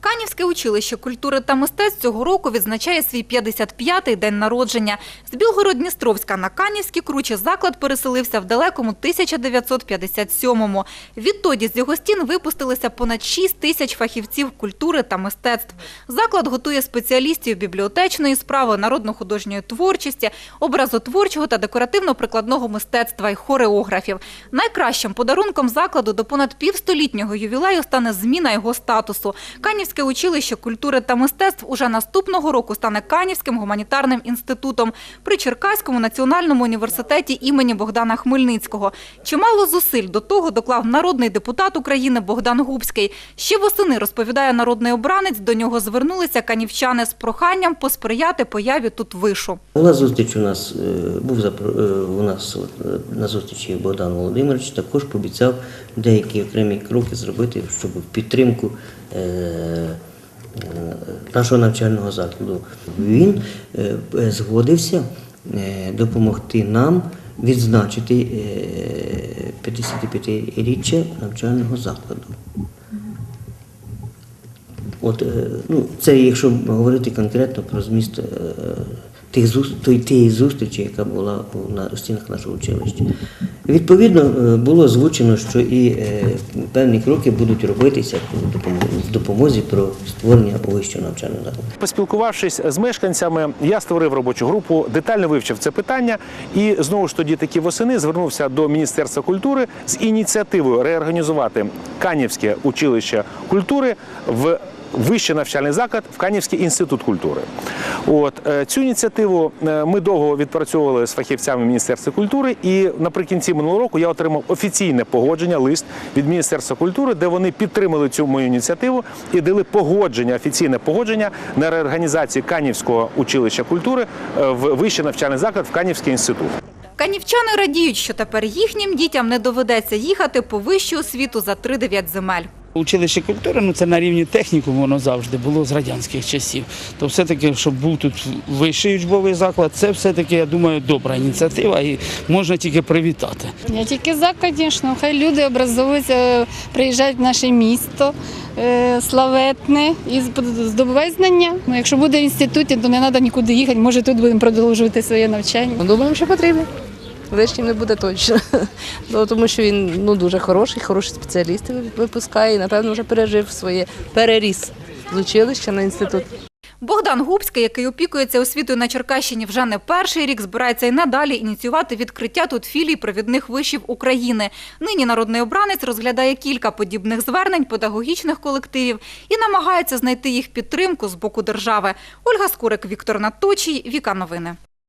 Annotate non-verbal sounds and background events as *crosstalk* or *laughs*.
Канівське училище культури та мистецтв цього року відзначає свій 55-й день народження. З Білгород-Дністровська на Канівський круче заклад переселився в далекому 1957-му. Відтоді з його стін випустилися понад 6 тисяч фахівців культури та мистецтв. Заклад готує спеціалістів бібліотечної справи, народно-художньої творчості, образотворчого та декоративно-прикладного мистецтва і хореографів. Найкращим подарунком закладу до понад півстолітнього ювілею стане зміна його статусу. Канівське училище культури та мистецтв уже наступного року стане Канівським гуманітарним інститутом при Черкаському національному університеті імені Богдана Хмельницького. Чимало зусиль до того доклав народний депутат України Богдан Губський. Ще восени, розповідає народний обранець, до нього звернулися канівчани з проханням посприяти появі тут вишу. Була зустріч у нас, е, був е, у нас е, на зустрічі Богдан Володимирович, також пообіцяв деякі окремі кроки зробити, щоб підтримку нашого навчального закладу. Він е, е, згодився е, допомогти нам відзначити е, 55-річчя навчального закладу. От, е, ну, це якщо говорити конкретно про зміст е, тих тієї зустрічі, яка була у на у стінах нашого училища. Відповідно, е, було озвучено, що і е, певні кроки будуть робитися в допомозі про створення вищого навчального закладу. Поспілкувавшись з мешканцями, я створив робочу групу, детально вивчив це питання і знову ж тоді таки восени звернувся до Міністерства культури з ініціативою реорганізувати Канівське училище культури в вищий навчальний заклад в Канівський інститут культури. От е, цю ініціативу е, ми довго відпрацьовували з фахівцями Міністерства культури, і наприкінці минулого року я отримав офіційне погодження лист від Міністерства культури, де вони підтримали цю мою ініціативу і дали погодження, офіційне погодження на реорганізацію Канівського училища культури е, в вищий навчальний заклад в Канівський інститут. Канівчани радіють, що тепер їхнім дітям не доведеться їхати по вищу освіту за 3-9 земель. Училище культури ну це на рівні технікуму, воно завжди було з радянських часів. То все-таки, щоб був тут вищий учбовий заклад, це все-таки, я думаю, добра ініціатива і можна тільки привітати. Я тільки за, звісно. Хай люди образовуються, приїжджають в наше місто е, славетне і здобувають знання. Ну, якщо буде в інституті, то не треба нікуди їхати. Може, тут будемо продовжувати своє навчання. Ну, Думаємо, що потрібно. Лишнім не буде точно. *laughs* Ну, тому що він ну, дуже хороший, хороші спеціалісти випускає і, напевно, вже пережив своє переріс з училища на інститут. Богдан Губський, який опікується освітою на Черкащині вже не перший рік, збирається і надалі ініціювати відкриття тут філій провідних вишів України. Нині народний обранець розглядає кілька подібних звернень педагогічних колективів і намагається знайти їх підтримку з боку держави. Ольга Скурик, Віктор Наточій, Віка Новини.